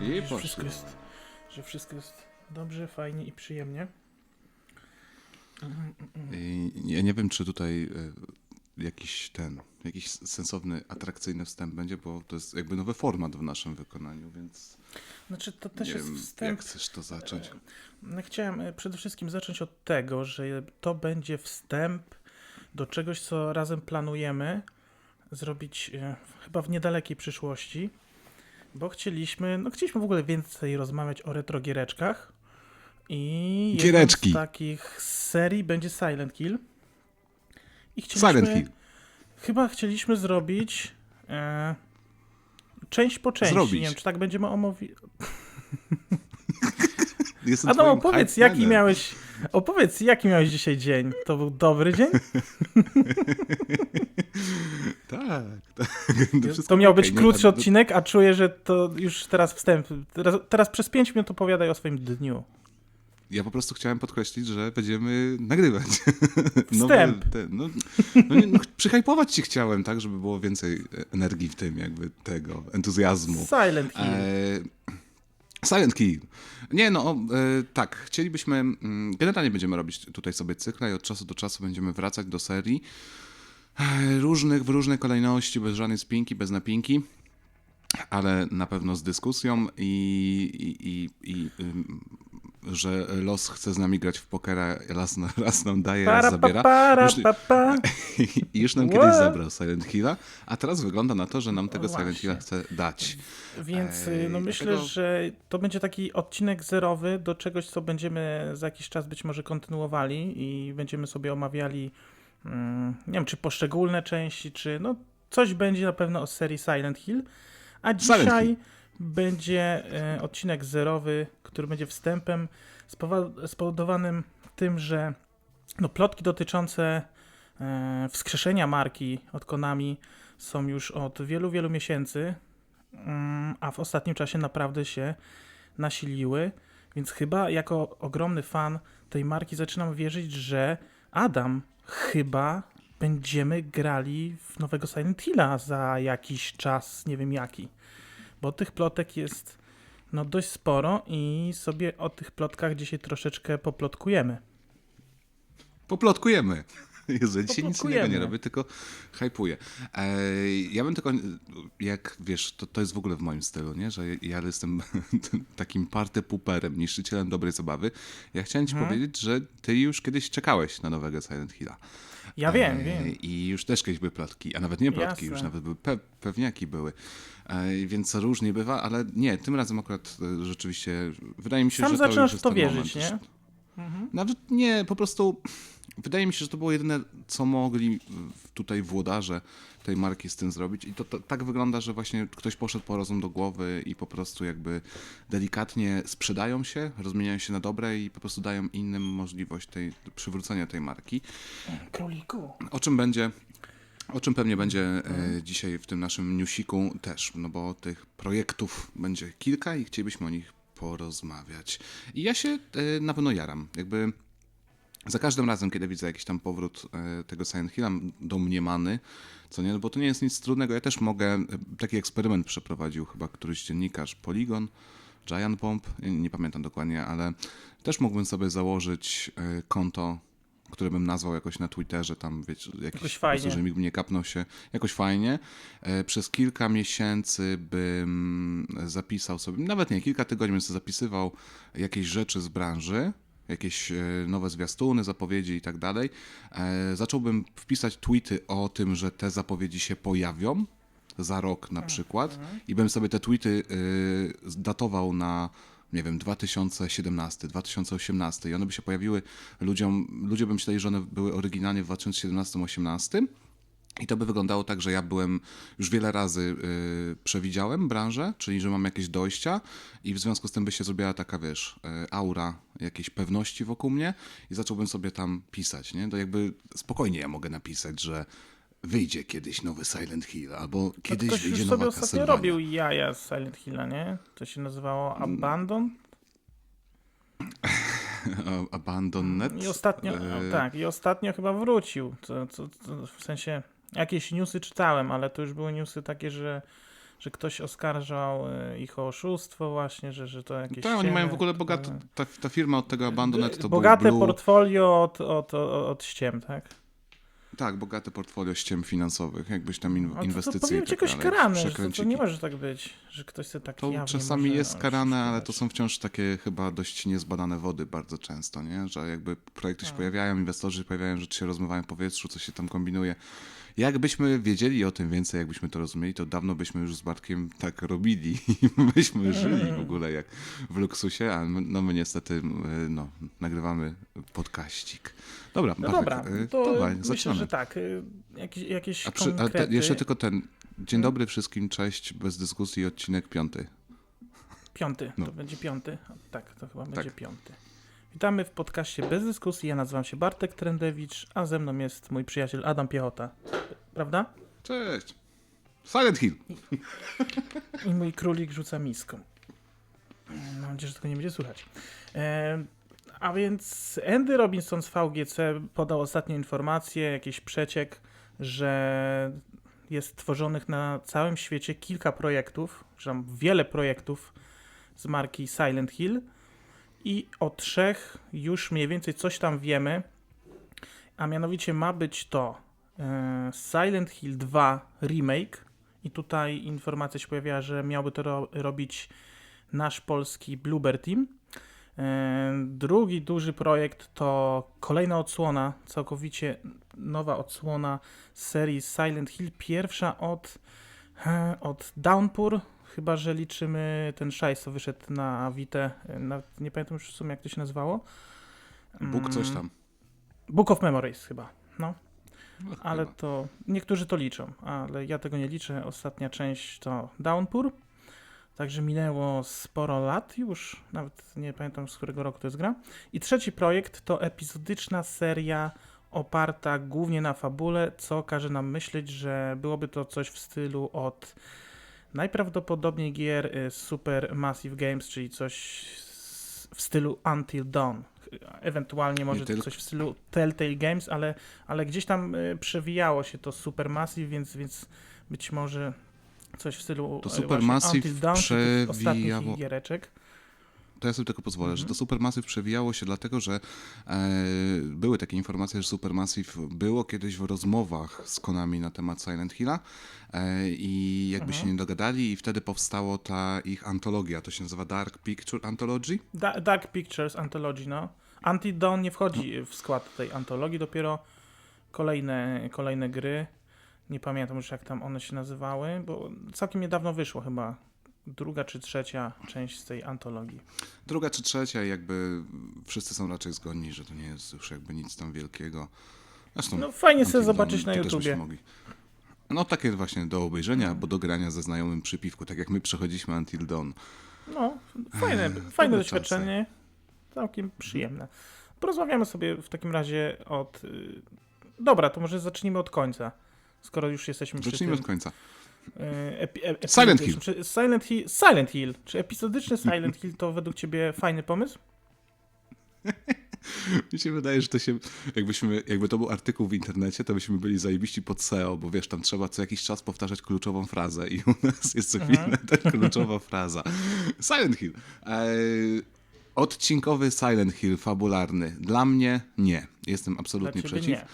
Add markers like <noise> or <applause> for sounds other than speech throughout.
I że. Wszystko jest, że wszystko jest dobrze, fajnie i przyjemnie. I ja nie wiem, czy tutaj e, jakiś ten, jakiś sensowny, atrakcyjny wstęp będzie, bo to jest jakby nowy format w naszym wykonaniu, więc Znaczy, to też nie jest wiem, wstęp. jak chcesz to zacząć. No, Chciałem e, przede wszystkim zacząć od tego, że to będzie wstęp do czegoś, co razem planujemy zrobić e, chyba w niedalekiej przyszłości, bo chcieliśmy, no chcieliśmy w ogóle więcej rozmawiać o retrogiereczkach i Giereczki. z takich serii będzie Silent Hill. I chcieliśmy, Silent Hill. Chyba chcieliśmy zrobić e, część po części. Zrobić. Nie wiem, czy tak będziemy omówić. <laughs> Jestem Adam, opowiedz, jaki manem. miałeś. Opowiedz, jaki miałeś dzisiaj dzień? To był dobry dzień? <laughs> <laughs> Tak, tak. <laughs> wszystko To miał okej, być nie? krótszy A- odcinek, a czuję, że to już teraz wstęp. Teraz, teraz przez 5 minut opowiadaj o swoim dniu. Ja po prostu chciałem podkreślić, że będziemy nagrywać. <laughs> Wstęp. te, no, no, nie, no, przyhypować ci chciałem, tak, żeby było więcej energii w tym, jakby tego, entuzjazmu. Silent Hill. E, Silent Kill. Nie, no, e, tak, chcielibyśmy, mm, generalnie będziemy robić tutaj sobie cykle i od czasu do czasu będziemy wracać do serii różnych, w różnej kolejności, bez żadnej spinki, bez napinki, ale na pewno z dyskusją i, i, i, i że los chce z nami grać w pokera, raz, raz nam daje, raz Para, zabiera. pa, para, Już- pa, <laughs> już nam What? kiedyś zabrał Silent Hilla, a teraz wygląda na to, że nam tego No Silent właśnie. Hilla chce dać. Więc Ej, y, no myślę, że to będzie taki odcinek zerowy do czegoś, co będziemy za jakiś czas być może kontynuowali i będziemy sobie omawiali, nie wiem, czy poszczególne części, czy no coś będzie na pewno o serii Silent Hill. A dzisiaj Hill. będzie e, odcinek zerowy, który będzie wstępem spowodowanym tym, że no, plotki dotyczące e, wskrzeszenia marki od Konami są już od wielu, wielu miesięcy, mm, a w ostatnim czasie naprawdę się nasiliły, więc chyba jako ogromny fan tej marki zaczynam wierzyć, że Adam chyba będziemy grali w nowego Silent Hilla za jakiś czas, nie wiem jaki. Bo tych plotek jest no dość sporo i sobie o tych plotkach dzisiaj troszeczkę poplotkujemy. Poplotkujemy. <laughs> Jezu, dzisiaj nic innego nie robię, tylko hypuję. Ej, ja bym tylko, jak wiesz, to, to jest w ogóle w moim stylu, nie? że ja jestem <laughs> takim party puperem, niszczycielem dobrej zabawy. Ja chciałem ci Mhm. powiedzieć, że ty już kiedyś czekałeś na nowego Silent Hilla. Ja wiem, Ej, wiem. I już też kiedyś były plotki, a nawet nie plotki, Jasne. już nawet były pe pewniaki były. Ej, więc różnie bywa, ale nie, tym razem akurat e, rzeczywiście wydaje mi się, Sam że to już jest to wierzyć, moment, nie? Mhm. nawet nie, po prostu wydaje mi się, że to było jedyne, co mogli tutaj włodarze tej marki z tym zrobić. I to, to tak wygląda, że właśnie ktoś poszedł po rozum do głowy i po prostu jakby delikatnie sprzedają się, rozmieniają się na dobre i po prostu dają innym możliwość tej, przywrócenia tej marki. Króliku. O czym będzie. O czym pewnie będzie e, dzisiaj w tym naszym newsiku też, no bo tych projektów będzie kilka i chcielibyśmy o nich porozmawiać. I ja się e, na pewno jaram. Jakby za każdym razem, kiedy widzę jakiś tam powrót e, tego Silent Hilla domniemany, co nie, no bo to nie jest nic trudnego. Ja też mogę, e, taki eksperyment przeprowadził chyba któryś dziennikarz Polygon, Giant Bomb, nie, pamiętam dokładnie, ale też mógłbym sobie założyć e, konto, które bym nazwał jakoś na Twitterze, tam wiecie, jakiś, prostu, fajnie. że nikt mnie kapnął się jakoś fajnie. Przez kilka miesięcy bym zapisał sobie, nawet nie, kilka tygodni bym sobie zapisywał jakieś rzeczy z branży, jakieś e, nowe zwiastuny, zapowiedzi i tak dalej. E, Zacząłbym wpisać tweety o tym, że te zapowiedzi się pojawią za rok na przykład i bym sobie te tweety y, datował na nie wiem, 2017, 2018 i one by się pojawiły ludziom, ludzie by myśleli, że one były oryginalnie w 2017-18 i to by wyglądało tak, że ja byłem już wiele razy y, przewidziałem branżę, czyli że mam jakieś dojścia i w związku z tym by się zrobiła taka, wiesz, y, aura jakiejś pewności wokół mnie i zacząłbym sobie tam pisać, nie? To jakby spokojnie ja mogę napisać, że wyjdzie kiedyś nowy Silent Hill, albo kiedyś Ktoś wyjdzie już nowa sobie ostatnio robił jaja z Silent Hilla, nie? To się nazywało. Abandon. <laughs> A- Abandoned. I ostatnio, E, tak, i ostatnio chyba wrócił. To, to, to w sensie jakieś newsy czytałem, ale to już były newsy takie, że że ktoś oskarżał e, ich o oszustwo właśnie, że, że to jakieś Tak, oni mają w ogóle bogate, ta, ta firma od tego Abandonet to Bogate Blue, portfolio od, od, od, od ściem, tak? Tak, bogate portfolio ściem finansowych, jakbyś tam in, No to, inwestycje to powinien tak jakoś karane, to, to nie może tak być, że ktoś sobie tak To czasami jest karane, ale to są wciąż takie chyba dość niezbadane wody bardzo często, nie? Że jakby projekty się Tak. pojawiają, inwestorzy się pojawiają, rzeczy się rozmywają w powietrzu, coś się tam kombinuje. Jakbyśmy wiedzieli o tym więcej, jakbyśmy to rozumieli, to dawno byśmy już z Bartkiem tak robili <laughs> i byśmy żyli w ogóle jak w luksusie, a my, no my niestety no, nagrywamy podkaścik. Dobra, No Bartek, dobra, y, to dawaj, myślę, zaczynamy. że tak. y, Jakieś, jakieś A, przy, a te, jeszcze tylko ten. Dzień dobry wszystkim, cześć, bez dyskusji, odcinek piąty. Piąty, No. to będzie piąty. Tak, to chyba będzie piąty. Witamy w podcaście Bez Dyskusji. Ja nazywam się Bartek Trendewicz, a ze mną jest mój przyjaciel Adam Piechota. Prawda? Cześć. Silent Hill. I mój królik rzuca miską. Mam nadzieję, że tego nie będzie słychać. E, a więc Andy Robinson z VGC podał ostatnią informację, jakiś przeciek, że jest tworzonych na całym świecie kilka projektów, że tam wiele projektów z marki Silent Hill i o trzech już mniej więcej coś tam wiemy, a mianowicie ma być to e, Silent Hill 2 Remake, i tutaj informacja się pojawiała, że miałby to ro- robić nasz polski Bluebird Team. E, Drugi duży projekt to kolejna odsłona, całkowicie nowa odsłona serii Silent Hill. Pierwsza od, e, od Downpour, chyba że liczymy ten szajs, co wyszedł na Vita. E, nie pamiętam już w sumie jak to się nazywało. Bóg coś Mm, tam. Book of Memories chyba. No. No, Ale chyba. to niektórzy to liczą, ale ja tego nie liczę. Ostatnia część to Downpour. Także minęło sporo lat już, nawet nie pamiętam z którego roku to jest gra. I trzeci projekt to epizodyczna seria oparta głównie na fabule, co każe nam myśleć, że byłoby to coś w stylu od najprawdopodobniej gier y, Super Massive Games, czyli coś w stylu Until Dawn. Ewentualnie może coś w stylu Telltale Games, ale, ale gdzieś tam y, przewijało się to Supermassive, więc, więc być może coś w stylu To e, Supermassive właśnie Until Dawn, ostatnich przewijało- ich giereczek. To ja sobie tylko pozwolę, że Mhm. to Supermassive przewijało się dlatego, że e, były takie informacje, że Supermassive było kiedyś w rozmowach z Konami na temat Silent Hilla e, i jakby Mhm. się nie dogadali i wtedy powstało ta ich antologia, to się nazywa Dark Picture Anthology. Da Dark Pictures Anthology, no. Until Dawn nie wchodzi w skład tej antologii, dopiero kolejne, kolejne gry. Nie pamiętam już jak tam one się nazywały, bo całkiem niedawno wyszło chyba druga czy trzecia część z tej antologii. Druga czy trzecia, jakby wszyscy są raczej zgodni, że to nie jest już jakby nic tam wielkiego. Zresztą No fajnie Until sobie zobaczyć na YouTubie. No takie właśnie do obejrzenia albo do grania ze znajomym przypiwku, tak jak my przechodziliśmy Until Dawn. No, fajne, Eee, fajne doświadczenie, całkiem przyjemne. Porozmawiamy sobie w takim razie od... y, Dobra, to może zacznijmy od końca, skoro już jesteśmy przy Zacznijmy od końca. E, epi, e, Silent epizodyczny- Czy Silent Hill. Silent Hill. Czy epizodyczny Silent Hill to według ciebie fajny pomysł? <laughs> Mi się wydaje, że to się, jakbyśmy, jakby to był artykuł w internecie, to byśmy byli zajebiści pod SEO, bo wiesz, tam trzeba co jakiś czas powtarzać kluczową frazę i u nas jest co Mhm. chwilę ta kluczowa fraza. Silent Hill. E, odcinkowy Silent Hill, fabularny. Dla mnie nie. Jestem absolutnie przeciw. nie.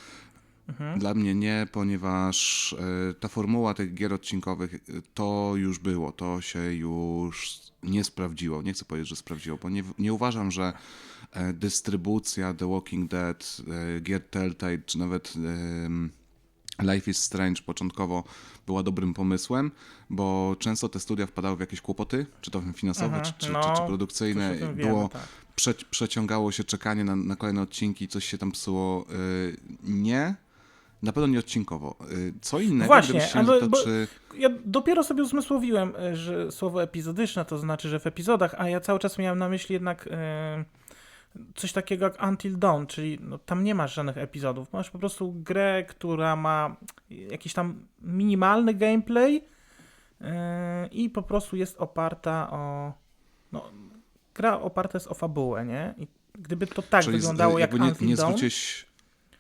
Mhm. Dla mnie nie, ponieważ e, ta formuła tych gier odcinkowych e, to już było, to się już nie sprawdziło. Nie chcę powiedzieć, że sprawdziło, bo nie, nie uważam, że e, dystrybucja The Walking Dead, gier Telltale, czy nawet Life is Strange początkowo była dobrym pomysłem, bo często te studia wpadały w jakieś kłopoty, czy to finansowe, Mhm, czy, czy, no, czy, czy produkcyjne. o tym wiemy, Było, tak. prze, przeciągało się czekanie na, na kolejne odcinki, coś się tam psuło. Yy, nie. Na pewno nie odcinkowo. Yy, co innego, Właśnie, gdybyś się ale- to, czy... Ja dopiero sobie uzmysłowiłem, e, że słowo epizodyczne to znaczy, że w epizodach, a ja cały czas miałem na myśli jednak e, coś takiego jak Until Dawn, czyli no, tam nie masz żadnych epizodów. Masz po prostu grę, która ma jakiś tam minimalny gameplay e, i po prostu jest oparta o. No, gra oparta jest o fabułę, nie? I gdyby to tak czyli z- wyglądało jak nie, Until nie Dawn. zwróciłeś,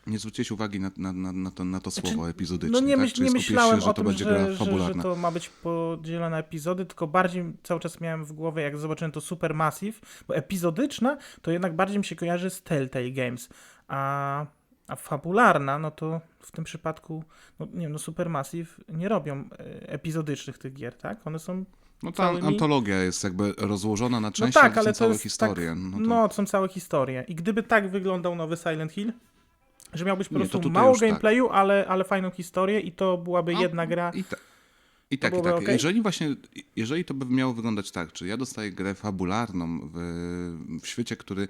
nie zwróciłeś uwagi na, na, na, na, to, na to słowo epizodyczne, No nie, tak? myśl, nie skupiłeś myślałem się, że o to tym, będzie gra że, że, że to ma być podzielone na epizody, tylko bardziej cały czas miałem w głowie, jak zobaczyłem to Supermassive, bo epizodyczna to jednak bardziej mi się kojarzy z Telltale Games, a, a fabularna, no to w tym przypadku, no nie wiem, no Supermassive nie robią e, epizodycznych tych gier, tak? One są, No ta całymi- antologia jest jakby rozłożona na no części, tak, ale są całe jest historie. tak, no no, to... są całe historie. I gdyby tak wyglądał nowy Silent Hill, że miał być po prostu mało tak. gameplayu, ale, ale fajną historię i to byłaby A, jedna gra. I, ta, i tak, i tak. okej? Jeżeli właśnie, jeżeli to by miało wyglądać tak, czy ja dostaję grę fabularną w, w świecie, który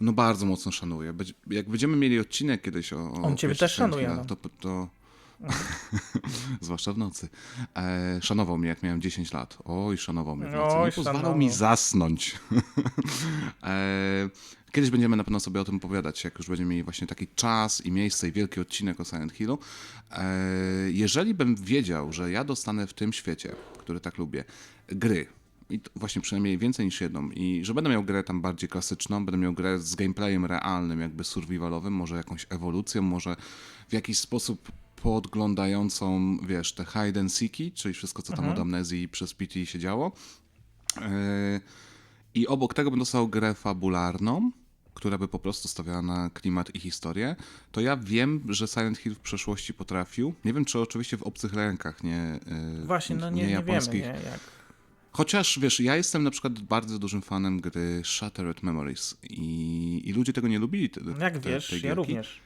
no bardzo mocno szanuję. Będzie- Jak będziemy mieli odcinek kiedyś o, o On ciebie też szanuje, no. Hillach, to, to <laughs> zwłaszcza w nocy. E, szanował mnie, jak miałem 10 lat. Oj, szanował mnie w nocy. Oj, Nie pozwalał szanował. mi zasnąć. <laughs> e, kiedyś będziemy na pewno sobie o tym opowiadać, jak już będziemy mieli właśnie taki czas i miejsce i wielki odcinek o Silent Hillu. E, jeżeli bym wiedział, że ja dostanę w tym świecie, który tak lubię, gry, i właśnie przynajmniej więcej niż jedną, i że będę miał grę tam bardziej klasyczną, będę miał grę z gameplayem realnym, jakby survivalowym, może jakąś ewolucją, może w jakiś sposób podglądającą, wiesz, te hide and seeki, czyli wszystko, co tam od amnezji przez PT się działo. Yy, I obok tego bym dostał grę fabularną, która by po prostu stawiała na klimat i historię, to ja wiem, że Silent Hill w przeszłości potrafił. Nie wiem, czy oczywiście w obcych rękach, nie, yy, Właśnie, no nie, nie, wiemy, japońskich. nie, jak. Chociaż wiesz, ja jestem na przykład bardzo dużym fanem gry Shattered Memories i, i ludzie tego nie lubili. Te, Jak te, wiesz, ja również.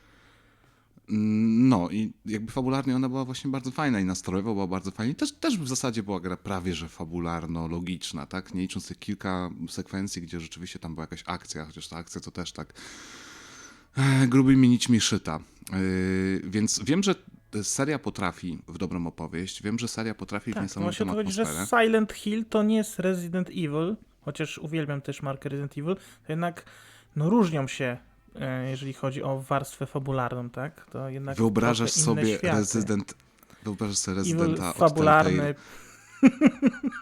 Mm, No i jakby fabularnie ona była właśnie bardzo fajna i nastrojowo była bardzo fajna. I też, też w zasadzie była gra prawie że fabularno-logiczna, tak? Nie licząc tych kilka sekwencji, gdzie rzeczywiście tam była jakaś akcja, chociaż ta akcja to też tak e, grubymi nićmi szyta. Yy, więc wiem, że seria potrafi w dobrą opowieść, wiem, że seria potrafi w Tak, no o niesamowitą to chodzi, że atmosferę. Silent Hill to nie jest Resident Evil, chociaż uwielbiam też markę Resident Evil, to jednak no, różnią się, jeżeli chodzi o warstwę fabularną, tak? To jednak Wyobrażasz sobie światy. Rezydent, wyobrażasz sobie od fabularny, Telltale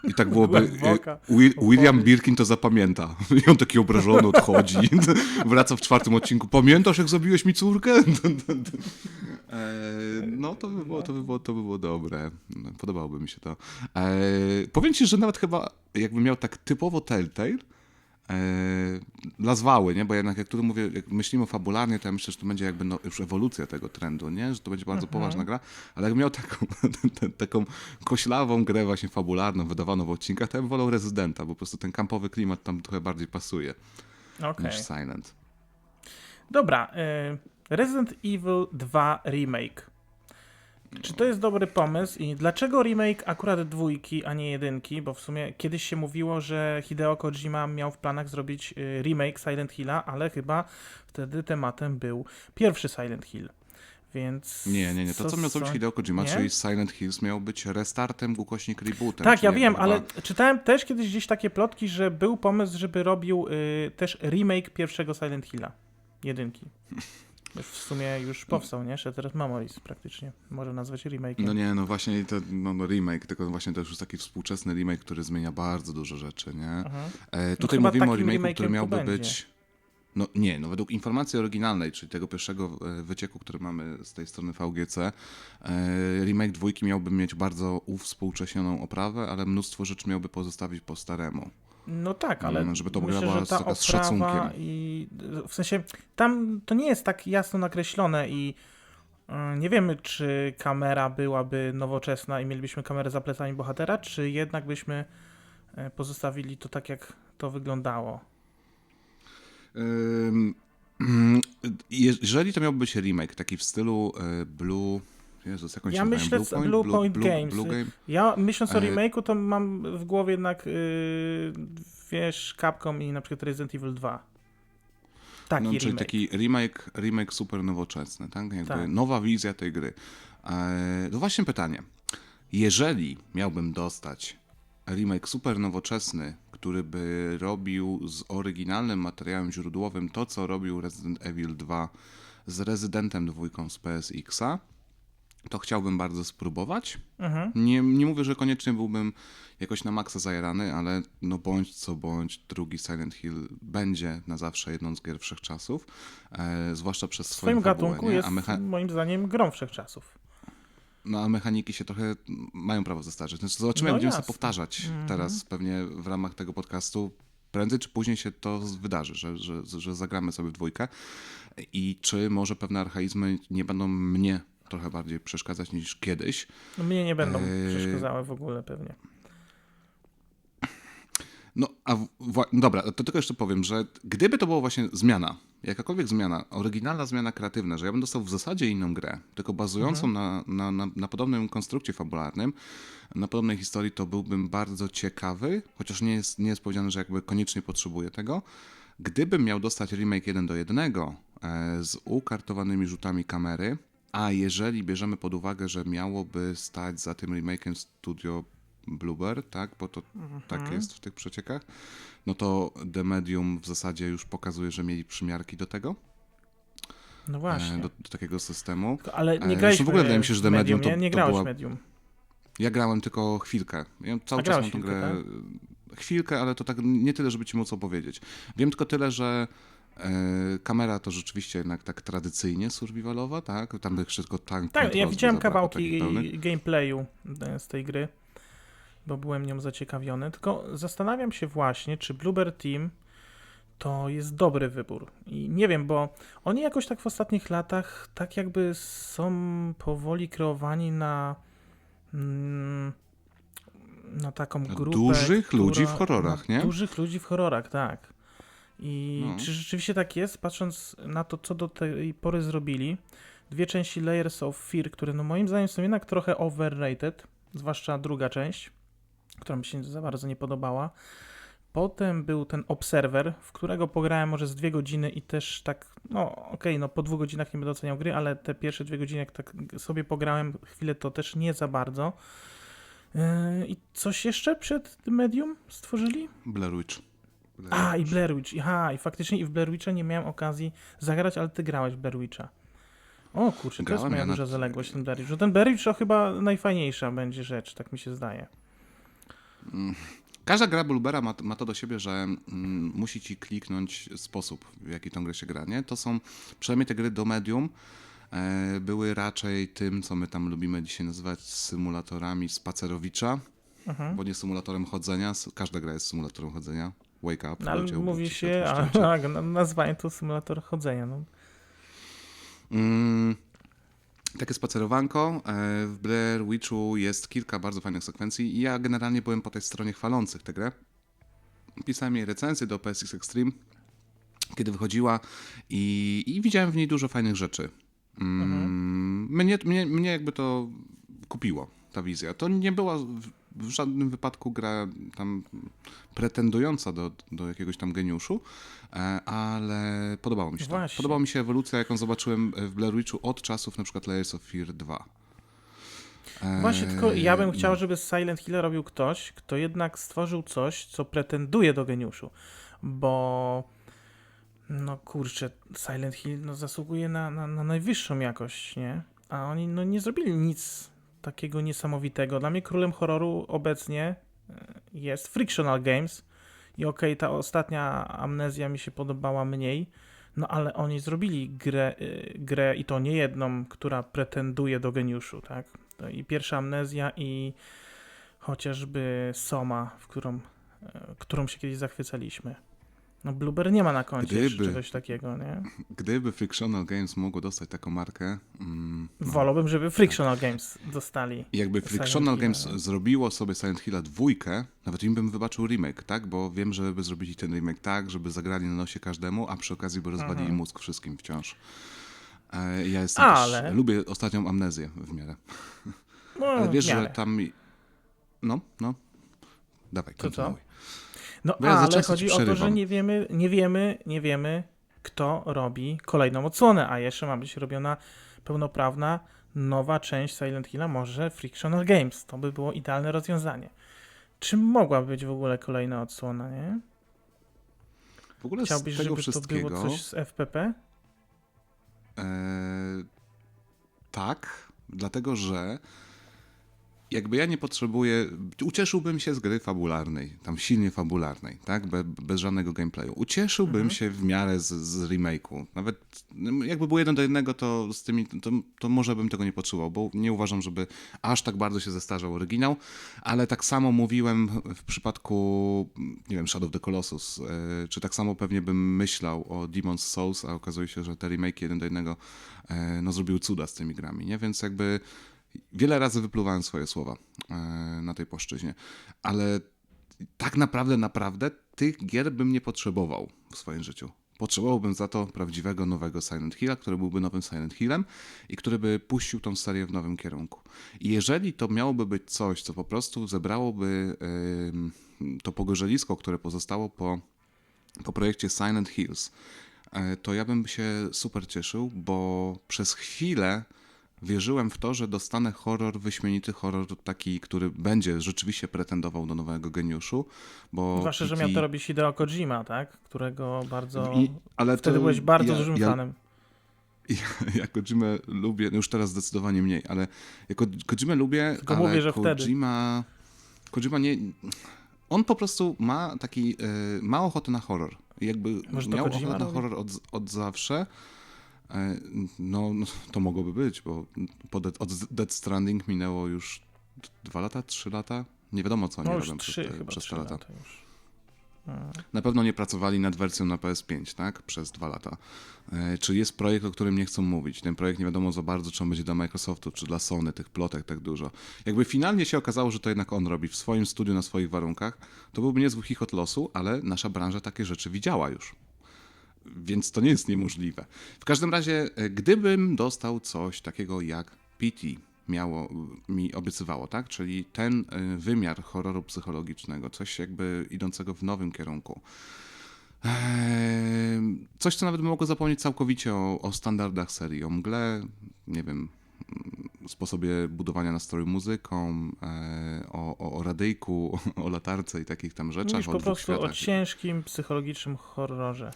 i tak byłoby, <laughs> Głęboka e, Wi- William. Birkin to zapamięta <laughs> i on taki obrażony odchodzi, <laughs> wraca w czwartym odcinku, pamiętasz jak zabiłeś mi córkę? E, No to by było, to by było, to by było dobre, podobałoby mi się to. E, Powiem ci, że nawet chyba jakbym miał tak typowo Telltale, e, dla zwały, nie? Bo jednak jak tu mówię, jak myślimy fabularnie, to ja myślę, że to będzie jakby no, już ewolucja tego trendu, nie? Że to będzie bardzo poważna gra, ale jakbym miał taką, <laughs> taką koślawą grę właśnie fabularną, wydawaną w odcinkach, to ja bym wolał Rezydenta, bo po prostu ten kampowy klimat tam trochę bardziej pasuje Okej. niż Silent. Dobra, e, Resident Evil 2 Remake. Czy to jest dobry pomysł i dlaczego remake akurat dwójki, a nie jedynki? Bo w sumie kiedyś się mówiło, że Hideo Kojima miał w planach zrobić y, remake Silent Hilla, ale chyba wtedy tematem był pierwszy Silent Hill. Więc. Nie, nie, nie. To, co miał zrobić Hideo Kojima, Nie? czyli Silent Hills, miał być restartem, ukośnik rebootem. Tak, ja wiem, ale czytałem też kiedyś gdzieś takie plotki, że był pomysł, żeby robił y, też remake pierwszego Silent Hilla. Jedynki. <laughs> W sumie już powstał, nie? Shattered Memories praktycznie. Może nazwać remake'iem. No nie, no właśnie to no, no remake, tylko właśnie to już jest taki współczesny remake, który zmienia bardzo dużo rzeczy, nie? E, tutaj chyba mówimy o remake'iem który miałby będzie. być... No nie, no według informacji oryginalnej, czyli tego pierwszego e, wycieku, który mamy z tej strony VGC, e, remake dwójki miałby mieć bardzo uwspółcześnioną oprawę, ale mnóstwo rzeczy miałby pozostawić po staremu. No tak, ale Mm, żeby to myślę, była że ta z szacunkiem. i w sensie tam to nie jest tak jasno nakreślone i y, nie wiemy, czy kamera byłaby nowoczesna i mielibyśmy kamerę za plecami bohatera, czy jednak byśmy y, pozostawili to tak, jak to wyglądało. <clears throat> Jeżeli to miałby być remake, taki w stylu e, Blue... Jezus, jak oni Ja się nazywają? myślę, Blue Point Games. Blue Game? Ja myśląc o remake'u, to mam w głowie jednak, y, wiesz, Capcom i na przykład Resident Evil 2. Taki no, czyli remake. taki remake, remake super nowoczesny, tak? Jakby Tak. nowa wizja tej gry. E, no właśnie pytanie. Jeżeli miałbym dostać remake super nowoczesny, który by robił z oryginalnym materiałem źródłowym to, co robił Resident Evil 2 z Rezydentem dwójką z PSX-a, to chciałbym bardzo spróbować. Mhm. Nie, nie mówię, że koniecznie byłbym jakoś na maksa zajarany, ale no bądź co bądź, drugi Silent Hill będzie na zawsze jedną z gier wszechczasów, e, zwłaszcza przez W swoją swoim fabułę, gatunku nie? jest moim zdaniem grą wszechczasów. no, a mechaniki się trochę mają prawo zestarzeć. Znaczy, zobaczymy, No jak będziemy sobie powtarzać Mhm. teraz pewnie w ramach tego podcastu. Prędzej czy później się to wydarzy, że, że, że zagramy sobie w dwójkę i czy może pewne archaizmy nie będą mnie trochę bardziej przeszkadzać niż kiedyś. No, mnie nie będą Eee. przeszkadzały w ogóle pewnie. No, a w- no dobra, to tylko jeszcze powiem, że gdyby to była właśnie zmiana, jakakolwiek zmiana, oryginalna zmiana kreatywna, że ja bym dostał w zasadzie inną grę, tylko bazującą na, na, na, na podobnym konstrukcie fabularnym, na podobnej historii, to byłbym bardzo ciekawy, chociaż nie jest, nie jest powiedziane, że jakby koniecznie potrzebuję tego. Gdybym miał dostać remake 1 do 1 e, z ukartowanymi rzutami kamery, a jeżeli bierzemy pod uwagę, że miałoby stać za tym remake'em studio Bluebird, tak, bo to tak jest w tych przeciekach, no to The Medium w zasadzie już pokazuje, że mieli przymiarki do tego, No e, właśnie. do, do takiego systemu. Tylko- Ale e, nie grałeś zresztą w ogóle wydaje mi się, że The Medium to- nie? Nie to grałeś była- Medium. Ja grałem tylko chwilkę. Ja cały A czas mam tę chwilkę, grę. Chwilkę, ale to tak nie tyle, żeby ci móc opowiedzieć. Wiem tylko tyle, że kamera to rzeczywiście jednak tak tradycyjnie survivalowa, tak? Tam jeszcze tylko tank Tak, ja by widziałem kawałki gameplayu e, z tej gry, bo byłem nią zaciekawiony. Tylko zastanawiam się właśnie, czy Bluebird Team to jest dobry wybór. I nie wiem, bo oni jakoś tak w ostatnich latach tak jakby są powoli kreowani na mm, na taką grupę. dużych która, ludzi w horrorach, nie? Dużych ludzi w horrorach, tak. I No. czy rzeczywiście tak jest, patrząc na to, co do tej pory zrobili, dwie części Layers of Fear, które no moim zdaniem są jednak trochę overrated, zwłaszcza druga część, która mi się za bardzo nie podobała. Potem był ten Observer, w którego pograłem może z dwie godziny i też tak, no okej, no po dwóch godzinach nie będę oceniał gry, ale te pierwsze dwie godziny, jak tak sobie pograłem chwilę, to też nie za bardzo. Yy, I coś jeszcze przed Medium stworzyli? Blair Witch. Blair A, i Witch. Blair Witch. Aha, i faktycznie i w Blair Witcha nie miałem okazji zagrać, ale ty grałeś w Blair Witcha. O kurczę, to jest moja ja duża nad- zaległość ten Blair Witch. Ten Blair Witch to chyba najfajniejsza będzie rzecz, tak mi się zdaje. Każda gra Bluebera ma, ma to do siebie, że mm, musi ci kliknąć sposób, w jaki tą grę się gra, nie? To są, przynajmniej te gry do medium, e, były raczej tym, co my tam lubimy dzisiaj nazywać symulatorami spacerowicza, Mhm. bo nie symulatorem chodzenia, każda gra jest symulatorem chodzenia. Wake up, No, ale mówi się, a, odpoczęcie. tak, na- nazwanie to symulator chodzenia. No. Mm, takie spacerowanko. e, W Blair Witchu jest kilka bardzo fajnych sekwencji i ja generalnie byłem po tej stronie chwalących tę grę. Pisałem jej recenzję do PSX Extreme, kiedy wychodziła i, i widziałem w niej dużo fajnych rzeczy. Mm, mnie, mnie, mnie jakby to kupiło, ta wizja. To nie była w, żadnym wypadku gra tam pretendująca do, do jakiegoś tam geniuszu, e, ale podobało mi się to. Właśnie. Podobała mi się ewolucja, jaką zobaczyłem w Blair Witchu od czasów na przykład Layers of Fear 2. E, Właśnie, tylko ja bym chciał, żeby z Silent Hill robił ktoś, kto jednak stworzył coś, co pretenduje do geniuszu. Bo no kurczę, Silent Hill no, zasługuje na, na, na najwyższą jakość, nie? A oni no, nie zrobili nic takiego niesamowitego. Dla mnie królem horroru obecnie e, jest Frictional Games. I okej, ta ostatnia amnezja mi się podobała mniej, no ale oni zrobili grę, y, grę i to nie jedną, która pretenduje do geniuszu, tak? I pierwsza amnezja i chociażby Soma, w którą, e, którą się kiedyś zachwycaliśmy. No Blueber nie ma na koncie Gdyby. czegoś takiego, nie? Gdyby Frictional Games mogło dostać taką markę, mm, no, Wolałbym, żeby Frictional Games dostali. I Jakby Frictional Games zrobiło sobie Silent Hilla dwójkę, nawet im bym wybaczył remake, tak? Bo wiem, że by zrobili ten remake tak, żeby zagrali na nosie każdemu, a przy okazji by rozwalili Mhm. mózg wszystkim wciąż. E, Ja jestem Ale- też, lubię ostatnią amnezję w miarę. No, Ale wiesz, że tam... No, no. Dawaj, To co? No Bo ja ale chodzi o to, że nie wiemy, nie wiemy, nie wiemy, kto robi kolejną odsłonę, a jeszcze ma być robiona pełnoprawna nowa część Silent Hilla, może Frictional Games. To by było idealne rozwiązanie. Czym mogła być w ogóle kolejna odsłona, nie? W ogóle Chciałbyś, z tego żeby to wszystkiego... było coś z FPP? E, tak, Dlatego, że jakby ja nie potrzebuję, ucieszyłbym się z gry fabularnej, tam silnie fabularnej, tak, Be, bez żadnego gameplayu. Ucieszyłbym się w miarę z, z remake'u. Nawet no, jakby było jeden do jednego, to z tymi, to, to może bym tego nie potrzebował, bo nie uważam, żeby aż tak bardzo się zestarzał oryginał, ale tak samo mówiłem w przypadku, nie wiem, Shadow of the Colossus, e, czy tak samo pewnie bym myślał o Demon's Souls, a okazuje się, że te remake jeden do jednego e, no, zrobiły cuda z tymi grami, nie? Więc jakby wiele razy wypluwałem swoje słowa e, na tej płaszczyźnie, ale tak naprawdę, naprawdę tych gier bym nie potrzebował w swoim życiu. Potrzebowałbym za to prawdziwego, nowego Silent Hilla, który byłby nowym Silent Hillem i który by puścił tą serię w nowym kierunku. I jeżeli to miałoby być coś, co po prostu zebrałoby ym, to pogorzelisko, które pozostało po, po projekcie Silent Hills, e, to ja bym się super cieszył, bo przez chwilę wierzyłem w to, że dostanę horror, wyśmienity horror taki, który będzie rzeczywiście pretendował do nowego geniuszu, bo... Zwłaszcza, że miał to robić Hideo Kojima, tak? Którego bardzo... I- ale Wtedy to byłeś bardzo ja, dużym ja, fanem. <laughs> Ja, ja Kojimę lubię, no już teraz zdecydowanie mniej, ale ja Ko- Kojimę lubię, Tylko ale mówię, że wtedy. Kojima, Kojima nie... On po prostu ma taki, e, ma ochotę na horror. Jakby Może miał Kojima ochotę na horror od, od zawsze, no, no to mogłoby być, bo po od Dead Stranding minęło już dwa lata, trzy lata? Nie wiadomo, co oni No robią trzy przez, te, chyba, przez te lata. lata. A. Na pewno nie pracowali nad wersją na PS5, tak? Przez dwa lata. E, Czy jest projekt, o którym nie chcą mówić? Ten projekt nie wiadomo za bardzo, czy on będzie dla Microsoftu, czy dla Sony, tych plotek tak dużo. Jakby finalnie się okazało, że to jednak on robi w swoim studiu, na swoich warunkach, to byłby niezły chichot losu, ale nasza branża takie rzeczy widziała już. Więc to nie jest niemożliwe. W każdym razie, e, gdybym dostał coś takiego jak PT miało, mi obiecywało, tak? Czyli ten e, wymiar horroru psychologicznego, coś jakby idącego w nowym kierunku. Eee, Coś, co nawet mogło zapomnieć całkowicie o, o standardach serii, o mgle, nie wiem, mm, sposobie budowania nastroju muzyką, e, o, o, o radyjku, <laughs> o latarce i takich tam rzeczach, Mówisz po prostu o ciężkim, psychologicznym horrorze.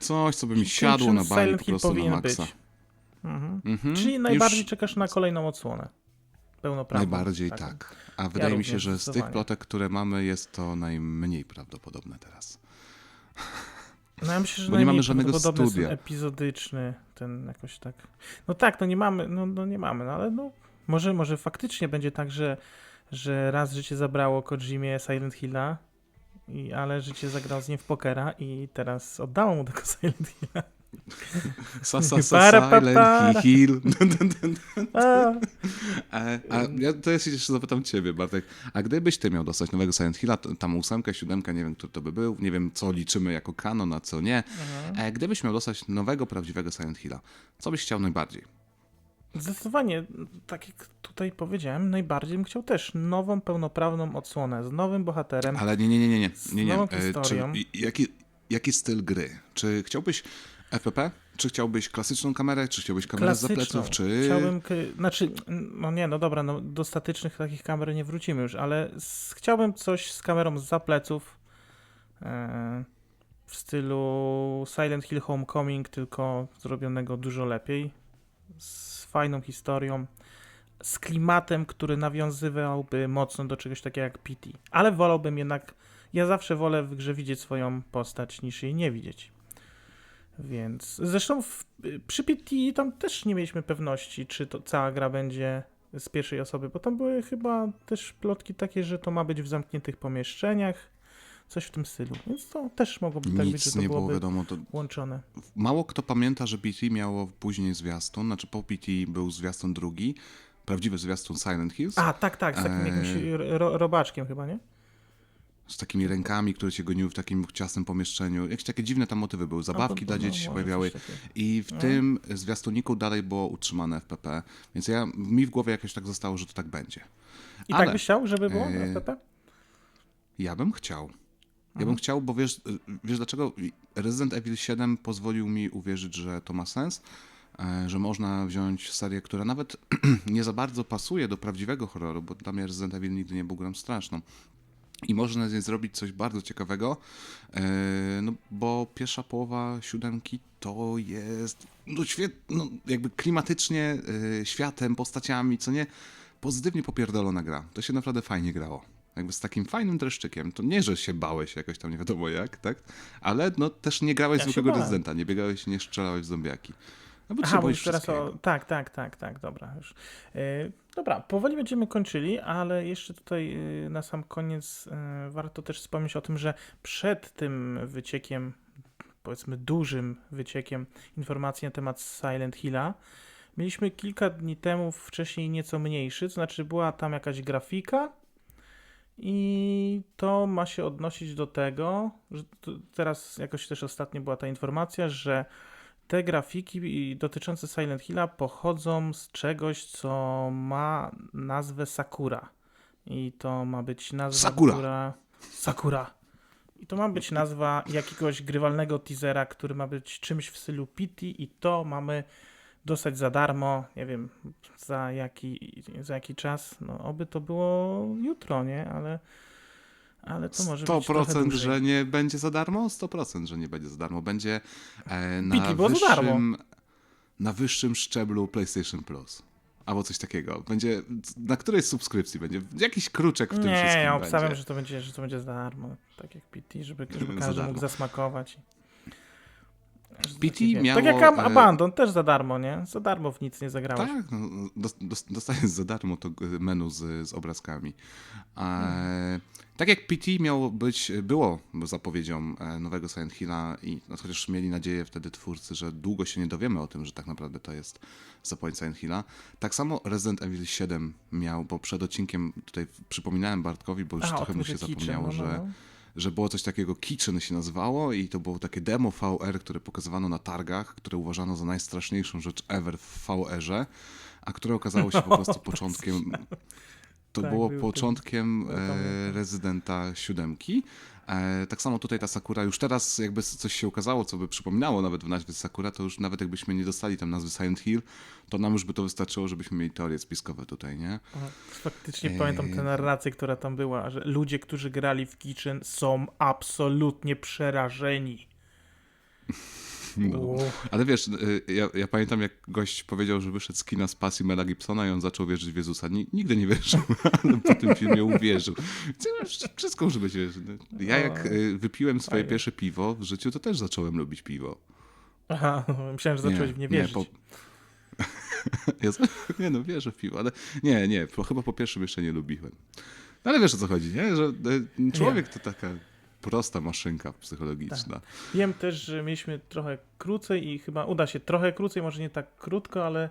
Coś, co by mi siadło na bani po prostu na maksa. Mhm. Mhm. Czyli najbardziej Już czekasz na kolejną odsłonę. Pełnoprawną. najbardziej tak. A wydaje mi się, że z tych plotek, które mamy, jest to najmniej prawdopodobne teraz. No ja myślę, że Bo nie mamy żadnego studia. epizodyczny, ten jakoś tak. No tak, no nie mamy, no, no nie mamy, no ale no może, może faktycznie będzie tak, że, że raz życie zabrało Kojimie Silent Hilla, i, ale życie zagrał z nim w pokera i teraz oddało mu tego <laughs> Silent Hilla. Sa, sa, sa, Para, pa, silent, para. heal. <laughs> A, A ja to jest jeszcze zapytam ciebie, Bartek. A gdybyś ty miał dostać nowego Silent Hilla, tam ósemkę, siódemkę, nie wiem, który to by był, nie wiem, co liczymy jako kanon, a co nie. mhm. E, Gdybyś miał dostać nowego, prawdziwego Silent Hilla, co byś chciał najbardziej? Zdecydowanie, tak jak tutaj powiedziałem, najbardziej bym chciał też nową, pełnoprawną odsłonę z nowym bohaterem. Ale nie, nie, nie, nie, nie. Nie, nie. nową E, Czy, jaki, jaki styl gry? Czy chciałbyś FPP? Czy chciałbyś klasyczną kamerę? Czy chciałbyś kamerę z zapleców? Czy... Chciałbym, znaczy, no nie, no dobra, no do statycznych takich kamer nie wrócimy już, ale z, chciałbym coś z kamerą z zapleców e, w stylu Silent Hill Homecoming, tylko zrobionego dużo lepiej, z fajną historią, z klimatem, który nawiązywałby mocno do czegoś takiego jak PT. Ale wolałbym jednak, ja zawsze wolę w grze widzieć swoją postać niż jej nie widzieć. Więc zresztą w, przy PT tam też nie mieliśmy pewności, czy to cała gra będzie z pierwszej osoby, bo tam były chyba też plotki takie, że to ma być w zamkniętych pomieszczeniach, coś w tym stylu. Więc to też mogłoby tak być, że Nic to nie było wiadomo. To łączone. mało kto pamięta, że PT miało później zwiastun, znaczy po PT był zwiastun drugi, prawdziwy zwiastun Silent Hills, A, tak, tak, z takim Eee. jakimś ro, robaczkiem chyba, nie? z takimi rękami, które się goniły w takim ciasnym pomieszczeniu. Jakieś takie dziwne tam motywy były, zabawki dla no, dzieci się pojawiały. I w No. tym zwiastuniku dalej było utrzymane FPP, więc ja, mi w głowie jakoś tak zostało, że to tak będzie. I Ale, tak byś chciał, żeby było e, FPP? Ja bym chciał. Ja Mhm. bym chciał, bo wiesz, wiesz dlaczego? Resident Evil 7 pozwolił mi uwierzyć, że to ma sens, e, że można wziąć serię, która nawet <clears throat> nie za bardzo pasuje do prawdziwego horroru, bo dla mnie Resident Evil nigdy nie był grą straszną, I można z niej zrobić coś bardzo ciekawego, e, no bo pierwsza połowa siódemki to jest no świet, no jakby klimatycznie, e, światem, postaciami, co nie, pozytywnie popierdolona gra. To się naprawdę fajnie grało. Jakby z takim fajnym dreszczykiem. To nie, że się bałeś jakoś tam nie wiadomo jak, tak? Ale no też nie grałeś Ja zwykłego rezydenta, nie biegałeś, nie strzelałeś w zombiaki. No bo Aha, bo już teraz o... Tak, tak, tak, tak, dobra. Już. E, dobra, powoli będziemy kończyli, ale jeszcze tutaj e, na sam koniec e, warto też wspomnieć o tym, że przed tym wyciekiem, powiedzmy dużym wyciekiem informacji na temat Silent Hilla, mieliśmy kilka dni temu wcześniej nieco mniejszy, to znaczy była tam jakaś grafika i to ma się odnosić do tego, że teraz jakoś też ostatnio była ta informacja, że te grafiki dotyczące Silent Hilla pochodzą z czegoś, co ma nazwę Sakura. I to ma być nazwa, Sakura. która... Sakura. I to ma być nazwa jakiegoś grywalnego teasera, który ma być czymś w stylu Pity i to mamy dostać za darmo, nie wiem za jaki, za jaki czas, no oby to było jutro, nie, ale, ale to może być trochę 100% dłużej. że nie będzie za darmo? 100% że nie będzie za darmo. Będzie e, na, Piki wyższym, na wyższym szczeblu PlayStation Plus. Albo coś takiego. Będzie, na której subskrypcji będzie? Jakiś kruczek w tym Nie, wszystkim ja będzie. obstawiam, że to będzie, że to będzie za darmo, tak jak PT, żeby, żeby <laughs> każdy mógł zasmakować. PT miało, Tak jak Ab- e, Abandon, też za darmo, nie? Za darmo w nic nie zagrałeś. Tak, no, dos- dos- dostajesz za darmo to menu z, z obrazkami. E, Tak jak PT miało być, było zapowiedzią e, nowego Silent Hilla i no, chociaż mieli nadzieję wtedy twórcy, że długo się nie dowiemy o tym, że tak naprawdę to jest zapowiedź Silent Hilla. Tak samo Resident Evil 7 miał, bo przed odcinkiem tutaj przypominałem Bartkowi, bo już trochę mu się zapomniało, no, no, że no. Że było coś takiego Kitchen się nazywało i to było takie demo VR, które pokazywano na targach, które uważano za najstraszniejszą rzecz ever w VR-ze, a które okazało się po <laughs> prostu początkiem to Tak, było był początkiem ten- e, pamiętam. rezydenta siódemki. E, tak samo tutaj ta Sakura, już teraz jakby coś się ukazało, co by przypominało nawet w nazwie Sakura, to już nawet jakbyśmy nie dostali tam nazwy Silent Hill, to nam już by to wystarczyło, żebyśmy mieli teorie spiskowe tutaj, nie? O, Faktycznie pamiętam tę narrację, która tam była, że ludzie, którzy grali w Kitchen są absolutnie przerażeni. <laughs> No. Uuu. Ale wiesz, y, ja, ja pamiętam jak gość powiedział, że wyszedł z kina z pasji Mela Gibsona i on zaczął wierzyć w Jezusa. Ni- Nigdy nie wierzył, <laughs> ale po tym filmie uwierzył. Wszystko może być, no. Ja jak y, wypiłem swoje pierwsze piwo w życiu, to też zacząłem lubić piwo. Aha, <laughs> myślałem, że zacząłeś w nie wierzyć. po... <laughs> ja, za- nie no, wierzę w piwo, ale nie, nie, po, chyba po pierwszym jeszcze nie lubiłem. No, ale wiesz o co chodzi, nie? Że y, człowiek to taka prosta maszynka psychologiczna. Wiem też, że mieliśmy trochę krócej i chyba uda się trochę krócej, może nie tak krótko, ale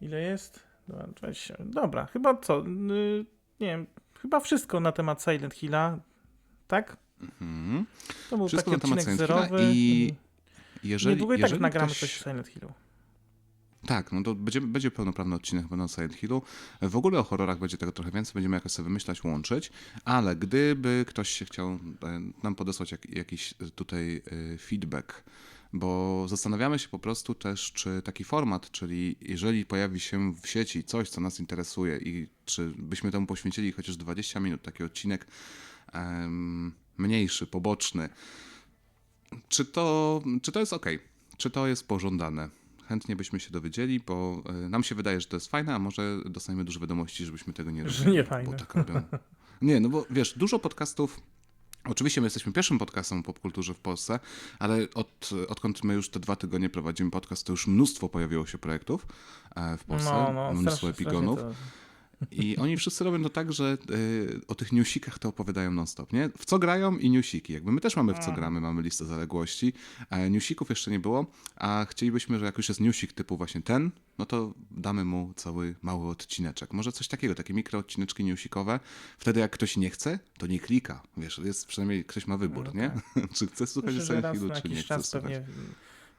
ile jest? Dobra, 20. Dobra chyba co? y, Nie wiem, chyba wszystko na temat Silent Hilla, tak? Mhm. To był Wszystko taki na temat odcinek Silent zerowy. i Jeżeli, Niedługo i tak jeżeli nagramy ktoś... coś o Silent Hillu. Tak, no to będzie, będzie pełnoprawny odcinek chyba na Silent Hillu. W ogóle o horrorach będzie tego trochę więcej, będziemy jakoś sobie wymyślać, łączyć, ale gdyby ktoś się chciał e, nam podesłać jak, jakiś tutaj e, feedback, bo zastanawiamy się po prostu też, czy taki format, czyli jeżeli pojawi się w sieci coś, co nas interesuje i czy byśmy temu poświęcili chociaż 20 minut, taki odcinek em, mniejszy, poboczny, czy to, czy to jest ok? Czy to jest pożądane? Chętnie byśmy się dowiedzieli, bo e, nam się wydaje, że to jest fajne, a może dostaniemy dużo wiadomości, żebyśmy tego nie Że robili. nie Bo fajne. tak robią. Nie, no bo wiesz, dużo podcastów. Oczywiście my jesteśmy pierwszym podcastem o popkulturze w Polsce, ale od, odkąd my już te dwa tygodnie prowadzimy podcast, to już mnóstwo pojawiło się projektów e, w Polsce, No, no, mnóstwo strasznie, epigonów. strasznie I oni wszyscy robią to tak, że y, o tych newsikach to opowiadają non-stop, nie? W co grają i newsiki. Jakby my też mamy w co gramy, mamy listę zaległości. E, newsików jeszcze nie było, a chcielibyśmy, że jak już jest newsik typu właśnie ten, no to damy mu cały mały odcineczek. Może coś takiego, takie mikroodcineczki newsikowe. Wtedy jak ktoś nie chce, to nie klika. Wiesz, jest przynajmniej ktoś ma wybór, No nie? <laughs> czy chce słuchać na czy nie chce słuchać.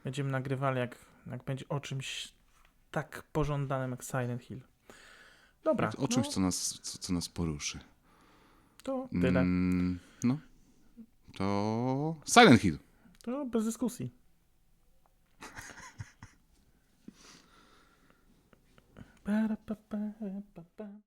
będziemy nagrywali, jak, jak będzie o czymś tak pożądanym jak Silent Hill. Dobra, O czymś, no, co, nas, co, co nas poruszy. to tyle. Mm, no. To Silent Hill. To bez dyskusji. <laughs> Para, pa, pa, pa, pa.